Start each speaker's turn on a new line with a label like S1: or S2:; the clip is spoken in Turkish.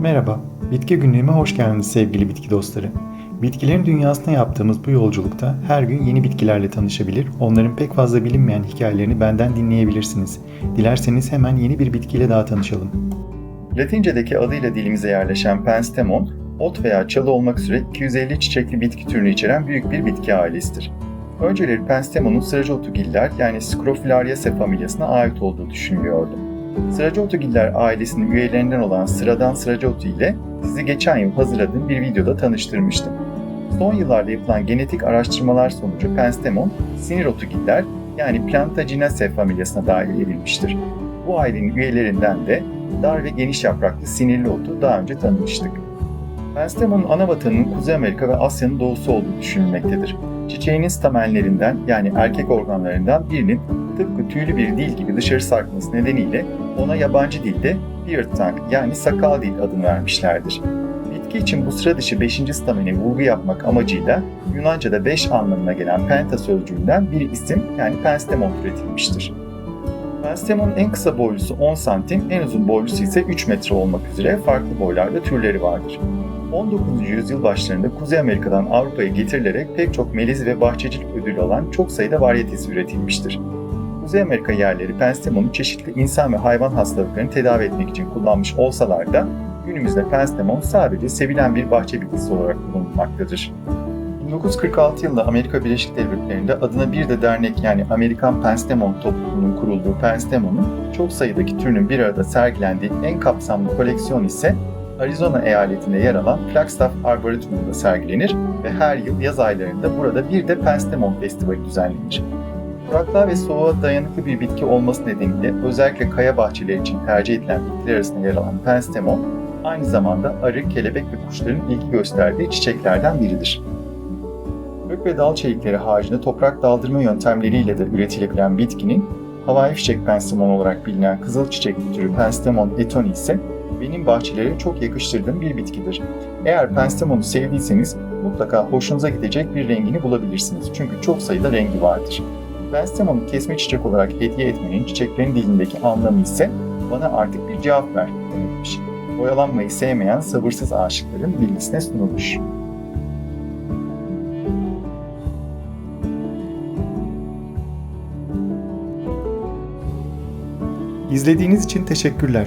S1: Merhaba, Bitki Günlüğü'me hoş geldiniz sevgili bitki dostları. Bitkilerin dünyasına yaptığımız bu yolculukta her gün yeni bitkilerle tanışabilir, onların pek fazla bilinmeyen hikayelerini benden dinleyebilirsiniz. Dilerseniz hemen yeni bir bitkiyle daha tanışalım. Latince'deki adıyla dilimize yerleşen penstemon, ot veya çalı olmak üzere 250 çiçekli bitki türünü içeren büyük bir bitki ailesidir. Önceleri penstemonun sıracı otugiller yani Scrophulariaceae familyasına ait olduğu düşünülüyordu. Sıracı otugiller ailesinin üyelerinden olan sıradan sıracı otu ile sizi geçen yıl hazırladığım bir videoda tanıştırmıştım. Son yıllarda yapılan genetik araştırmalar sonucu penstemon, sinir otugiller yani Plantaginaceae familyasına dahil edilmiştir. Bu ailenin üyelerinden de dar ve geniş yapraklı sinirli otu daha önce tanımıştık. Penstemon'un ana vatanının Kuzey Amerika ve Asya'nın doğusu olduğu düşünülmektedir. Çiçeğinin stamenlerinden yani erkek organlarından birinin tıpkı tüylü bir dil gibi dışarı sarkması nedeniyle ona yabancı dilde beard tongue yani sakal dil adını vermişlerdir. Bitki için bu sıra dışı 5. stamene vurgu yapmak amacıyla Yunanca'da 5 anlamına gelen penta sözcüğünden bir isim yani penstemon türetilmiştir. Penstemon'un en kısa boylusu 10 santim, en uzun boylusu ise 3 metre olmak üzere farklı boylarda türleri vardır. 19. yüzyıl başlarında Kuzey Amerika'dan Avrupa'ya getirilerek pek çok meliz ve bahçecilik ödülü alan çok sayıda varyetesi üretilmiştir. Kuzey Amerika yerleri penstemonu çeşitli insan ve hayvan hastalıklarını tedavi etmek için kullanmış olsalar da günümüzde penstemon sadece sevilen bir bahçe bitkisi olarak kullanılmaktadır. 1946 yılında Amerika Birleşik Devletleri'nde adına bir de dernek yani Amerikan Penstemon topluluğunun kurulduğu Penstemon'un çok sayıdaki türünün bir arada sergilendiği en kapsamlı koleksiyon ise Arizona eyaletinde yer alan Flagstaff Arboretum'da sergilenir ve her yıl yaz aylarında burada bir de Penstemon Festivali düzenlenir. Kuraklığa ve soğuğa dayanıklı bir bitki olması nedeniyle özellikle kaya bahçeleri için tercih edilen bitkiler arasında yer alan penstemon, aynı zamanda arı, kelebek ve kuşların ilgi gösterdiği çiçeklerden biridir. Kök ve dal çelikleri haricinde toprak daldırma yöntemleriyle de üretilebilen bitkinin havai fişek penstemon olarak bilinen kızıl çiçekli türü Penstemon etoni ise benim bahçelere çok yakıştırdığım bir bitkidir. Eğer penstemonu sevdiyseniz mutlaka hoşunuza gidecek bir rengini bulabilirsiniz. Çünkü çok sayıda rengi vardır. Penstemonu kesme çiçek olarak hediye etmenin çiçeklerin dilindeki anlamı ise bana artık bir cevap ver demekmiş. Oyalanmayı sevmeyen sabırsız aşıkların bilgisine sunulmuş. İzlediğiniz için teşekkürler.